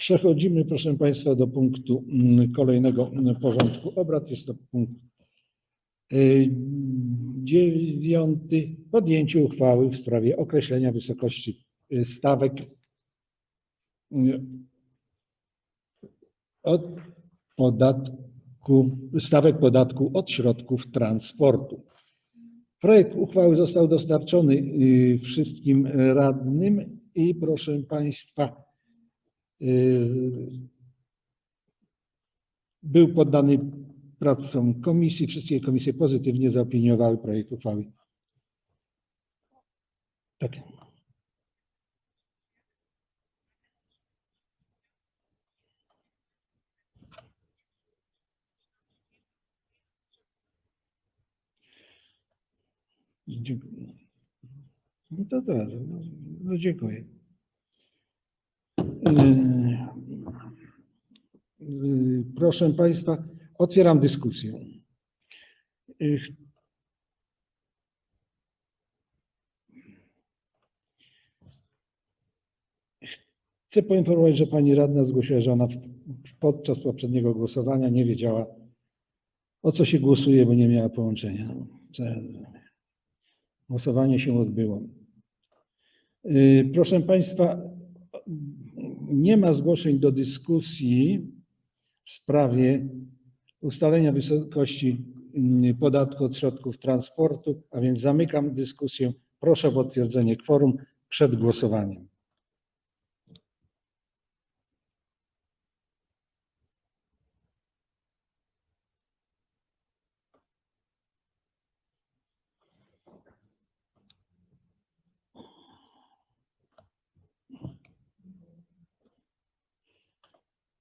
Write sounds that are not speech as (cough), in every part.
Przechodzimy, proszę Państwa, do punktu mm, kolejnego mm, porządku obrad. Jest to punkt y, dziewiąty. Podjęcie uchwały w sprawie określenia wysokości y, stawek y, od podatku, stawek podatku od środków transportu. Projekt uchwały został dostarczony wszystkim radnym i proszę Państwa, był poddany pracom komisji. Wszystkie komisje pozytywnie zaopiniowały projekt uchwały. Tak. Dziękuję. No to teraz, no, no dziękuję. Yy, Proszę Państwa, otwieram dyskusję. Chcę poinformować, że Pani Radna zgłosiła, że ona podczas poprzedniego głosowania nie wiedziała, o co się głosuje, bo nie miała połączenia. Głosowanie się odbyło. Yy, Proszę Państwa, nie ma zgłoszeń do dyskusji w sprawie ustalenia wysokości mm, podatku od środków transportu, a więc zamykam dyskusję. Proszę o potwierdzenie kworum przed głosowaniem.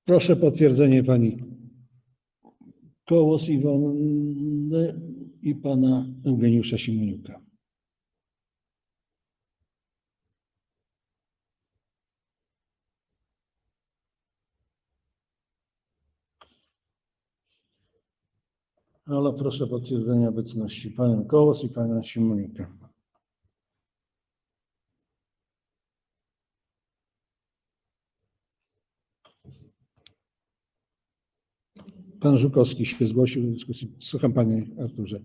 Proszę potwierdzenie pani Kołos Iwony i pana Eugeniusza Simoniuka. Ale proszę potwierdzenia obecności pana Kołos i pana Simoniuka. Pan Żukowski się zgłosił do dyskusji. Słucham panie Arturze.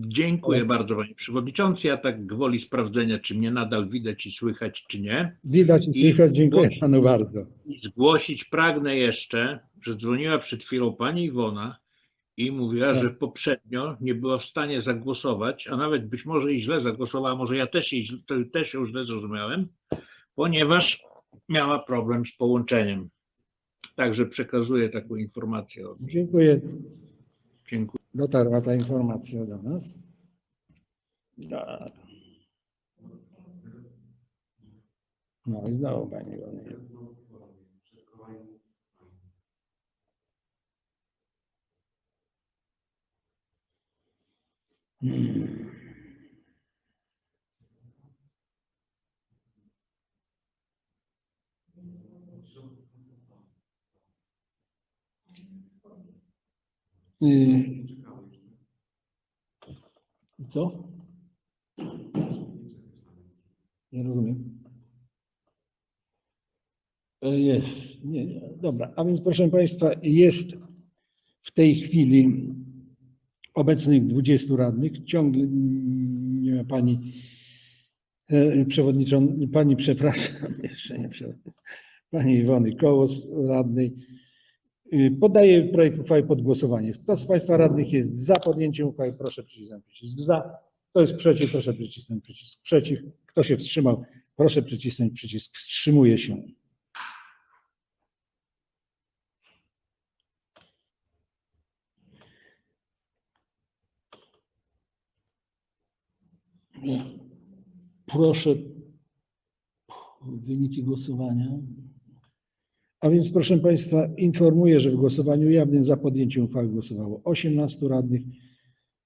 Dziękuję bardzo Panie Przewodniczący. Ja tak gwoli sprawdzenia, czy mnie nadal widać i słychać, czy nie. Widać i słychać. Dziękuję zgłosić- panu bardzo. I zgłosić pragnę jeszcze, że dzwoniła przed chwilą Pani Iwona i mówiła, Tak. że poprzednio nie była w stanie zagłosować, a nawet być może i źle zagłosowała, może ja też, jej, też ją źle zrozumiałem, ponieważ miała problem z połączeniem. Także przekazuję taką informację. od. Dziękuję. Dziękuję. Dotarła ta informacja do nas. No i znowu pani Iwony. Hmm. Y, Co? Nie rozumiem. E, Jest, nie, nie, dobra. A więc proszę Państwa, jest w tej chwili obecnych 20 radnych. Ciągle nie ma Pani e, Przewodniczącej, Pani, przepraszam, (laughs) jeszcze nie Przewodniczącej, Pani Iwony Kołos, radnej. Y, Podaję projekt uchwały pod głosowanie. Kto z Państwa radnych jest za podjęciem uchwały, proszę przycisnąć przycisk za. Kto jest przeciw, proszę przycisnąć przycisk przeciw. Kto się wstrzymał, proszę przycisnąć przycisk wstrzymuje się. Proszę wyniki głosowania. A więc proszę Państwa, informuję, że w głosowaniu jawnym za podjęciem uchwały głosowało 18 radnych,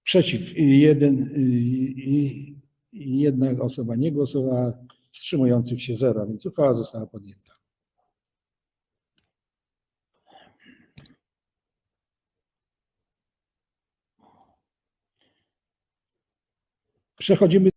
przeciw jeden i jedna osoba nie głosowała, wstrzymujących się zero, więc uchwała została podjęta. Przechodzimy